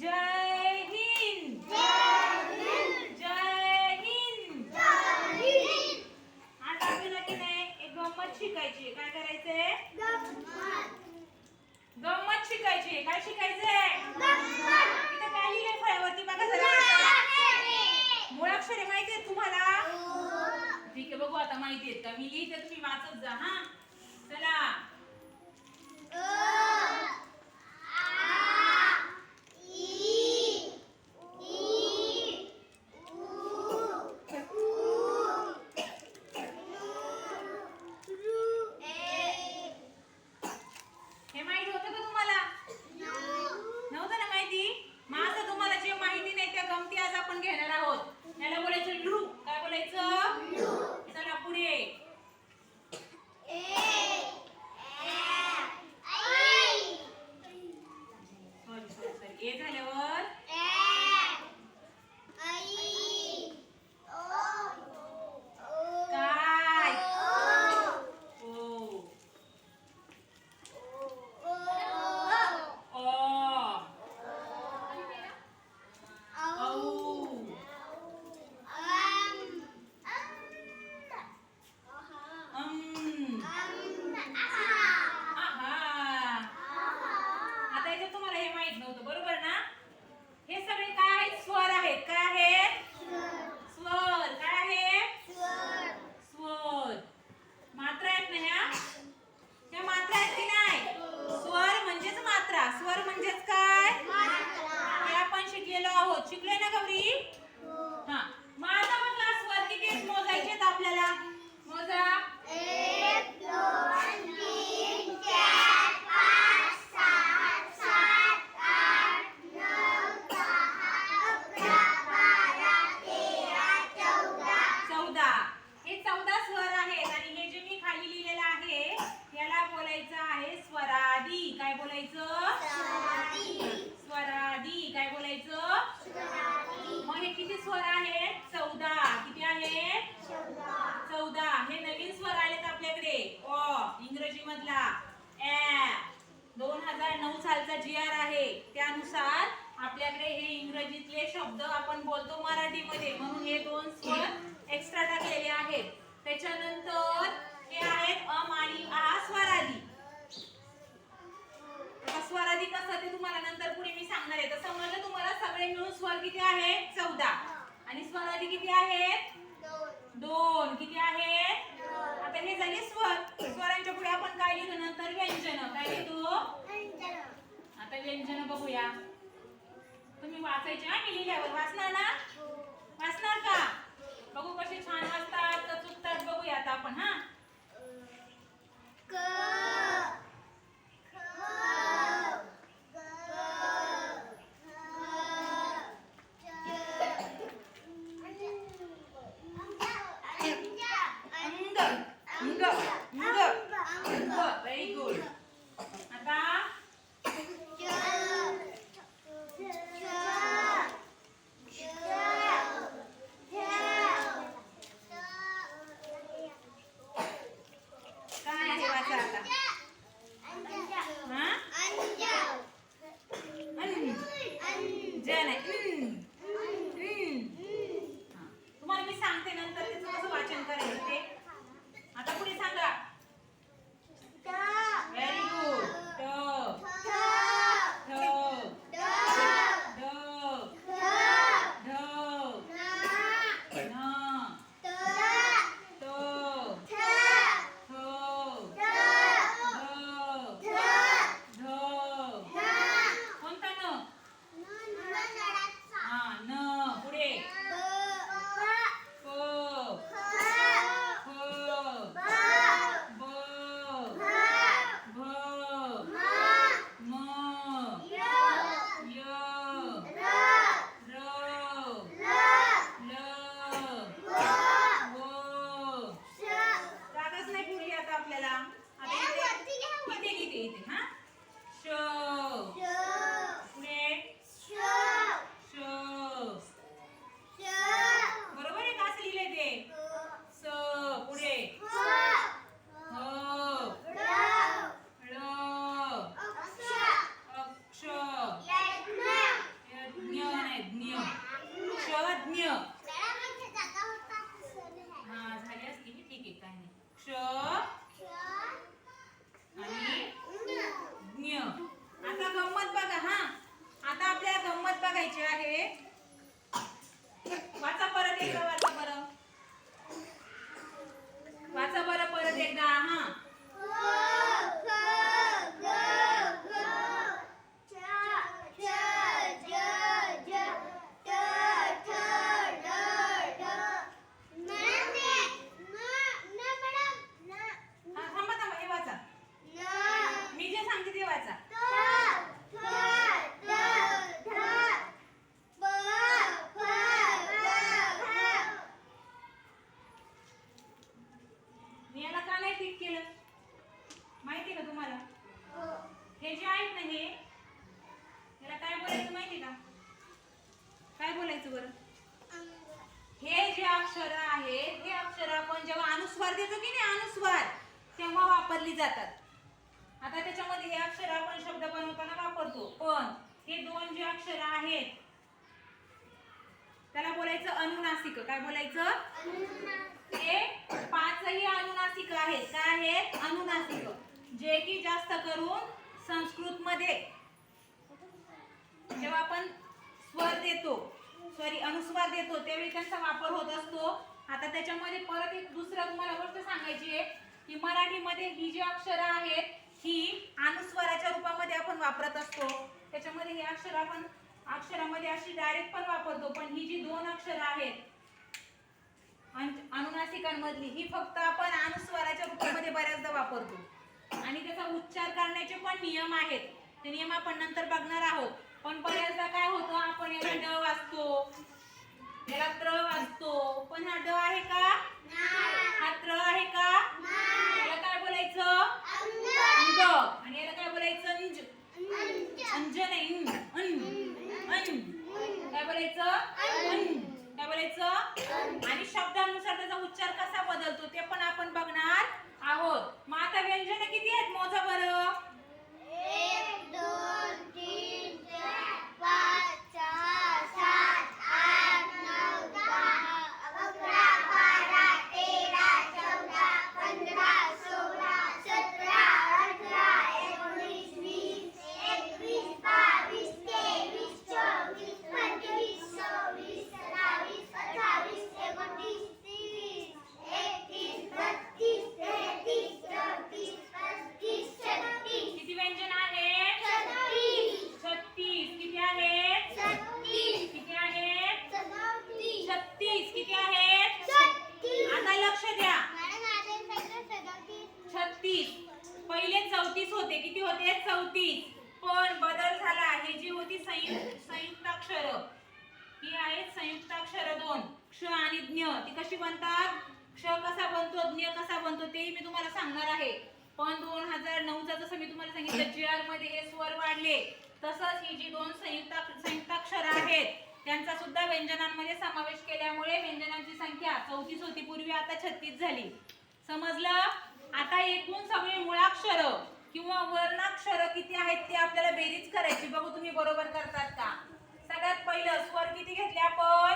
जय हिंद। जय हिंद। आज आपल्याला की नाही एक गंमत शिकायची काय करायचंय? गंमत शिकायची काय शिकायचंय? इथं काय लिहिलंय फळ्यावरती बघा जरा. मुळाक्षरे माहिती आहेत तुम्हाला? ठीक आहे बघू आता माहिती आहेत का? मी लिहिते तुम्ही वाचत जा हा. चला हे माहिती होतं का तुम्हाला नव्हतं ना माहिती मग आता तुम्हाला जे माहिती नाही त्या गमती आज आपण घेणार आहोत याला बोलायचं लू काय बोलायचं चला पुढे सॉरी सॉरी सॉरी ए झाल्यावर काय ओ अ औ अम आहा आता याच्यात तुम्हाला हे माहीत नव्हतं बरोबर ना? हे सगळे काय आहेत? स्वर आहेत. काय आहेत? स्वर. काय आहेत? स्वर. मात्रा आहेत ना ह्या? ह्या मात्रा आहेत की नाही? स्वर म्हणजेच मात्रा. स्वर म्हणजेच काय? हे आपण शिकलेलो आहोत. शिकलोय ना गौरी हा मग आता बघा स्वर किती आहेत मोजायचे आहेत आपल्याला मोजा चौदा हे चौदा स्वर आहेत आणि हे जे मी खाली लिहिलेलं आहे याला बोलायचं आहे स्वरादी काय बोलायचं स्वरादी काय बोलायचं मग हे किती स्वर आहेत चौदा किती आहेत चौदा हे नवीन स्वर आलेत आपल्याकडे अ इंग्रजी मधला ए दोन हजार नऊ सालचा जी आर आहे त्यानुसार आपल्याकडे हे इंग्रजीतले शब्द आपण बोलतो मराठीमध्ये म्हणून हे दोन स्वर एक्स्ट्रा टाकलेले आहेत. त्याच्यानंतर हे आहेत अम आणि आ स्वरादी आता स्वरादी कसं ते तुम्हाला नंतर पुढे मी सांगणार आहे तर समजलं तुम्हाला सगळे मिळून स्वर किती आहेत चौदा आणि स्वरादी किती आहेत दोन किती आहेत आता हे झाले स्वर स्वरांच्या पुढे आपण काय लिहितो नंतर व्यंजन काय लिहितो आता व्यंजन बघूया तुम्ही वाचायचे हा मी लिहिल्यावर वाचणार ना? वाचणार का? बघू कसे छान वाचतात चुकतात बघूया आता आपण हा? Huh? Show. आहे वाचा परत एकदा वाचा बरं वाचा बरं परत एकदा हा. केलं? माहिती का तुम्हाला? हो. हे. जे आहेत ना हे याला काय बोलायचं माहिती का? काय बोलायचं बरं? हे जे अक्षर आहेत हे अक्षर आपण जेव्हा अनुस्वार देतो की नाही अनुस्वार तेव्हा वापरली जातात. आता त्याच्यामध्ये हे अक्षर आपण शब्द बनवताना वापरतो पण हे दोन जे अक्षर आहेत त्याला बोलायचं अनुनासिक. काय बोलायचं? हे पाचही अनुनासिक आहेत. काय आहेत? अनुनासिक. जे की जास्त करून संस्कृत मध्ये जेव्हा आपण स्वर देतो सॉरी अनुस्वार देतो त्यावेळी त्यांचा वापर होत असतो. आता त्याच्यामध्ये परत एक दुसरं तुम्हाला गोष्ट सांगायची आहे की मराठीमध्ये ही जी अक्षरं आहेत ही अनुस्वाराच्या रूपामध्ये आपण वापरत असतो. त्याच्यामध्ये ही अक्षर आपण अक्षरामध्ये अशी डायरेक्ट पण वापरतो पण ही जी दोन अक्षरं आहेत अनुनासिकांमधली ही फक्त आपण अनुस्वाराच्या रूपामध्ये बऱ्याचदा वापरतो. आणि त्याचा उच्चार करण्याचे पण नियम आहेत. ते नियम आपण नंतर बघणार आहोत. पण बऱ्याचदा काय होतं आपण याला ड वाचतो. याला त्र वाचतो. पण हा ड आहे का? हा त्र आहे का? याला काय बोलायचं? आणि याला काय बोलायचं? अंज. अंज. नाही. अन अन काय बोलायचं? अन काय बोलायचं? आणि शब्दानुसार त्याचा उच्चार कसा बदलतो ते पण आपण बघणार आहोत. मग आता व्यंजन किती आहेत? मोजा बरं एक दोन तीन चार पाच सहा सात आठ नऊ दहा अकरा बारा तेरा चौदा पंधरा सोळा सतरा अठरा एकोणीस वीस एकवीस बावीस तेवीस चोवीस पंचवीस सव्वीस सत्तावीस अठ्ठावीस एकोणतीस तीस एकतीस बत्तीस तेहतीस चौतीस पस्तीस छत्तीस किती व्यंजन आहेत छत्तीस छत्तीस किती आहेत छत्तीस किती आहेत सदोतीस छत्तीस किती आहेत छत्तीस आता लक्ष द्या मॅडम माझे सगळं सदोतीस छत्तीस पहिले चौतीस होते किती होते चौतीस पण बदल झाला हे जी होती संयुक्त संयुक्ताक्षर. ही आहेत संयुक्ताक्षर दोन. क्ष आणि ज्ञ. ती कशी बनतात? क्ष कसा बनतो ज्ञ कसा बनतो तेही मी तुम्हाला सांगणार आहे. पण दोन हजार नऊचा जसं मी तुम्हाला सांगितलं जी आरमध्ये हे स्वर वाढले तसंच ही जी दोन संयुक्त संयुक्ताक्षर आहेत त्यांचा सुद्धा व्यंजनांमध्ये समावेश केल्यामुळे व्यंजनांची संख्या चौतीस होती. पूर्वी आता छत्तीस झाली. समजलं? आता एकूण सगळे मुळाक्षर. किंवा वर्णाक्षर किती आहेत ते आपल्याला बेरीज करायची. बघू तुम्ही बरोबर करतात का? सगळ्यात पहिलं स्वर किती घेतले आपण?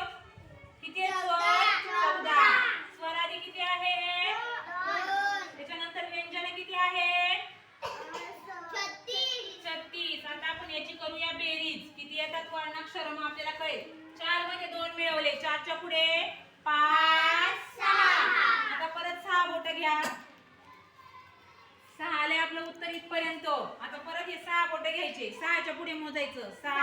इथपर्यंत आता परत हे सहा बोट घ्यायचे सहाच्या पुढे मोजायचं सात आठ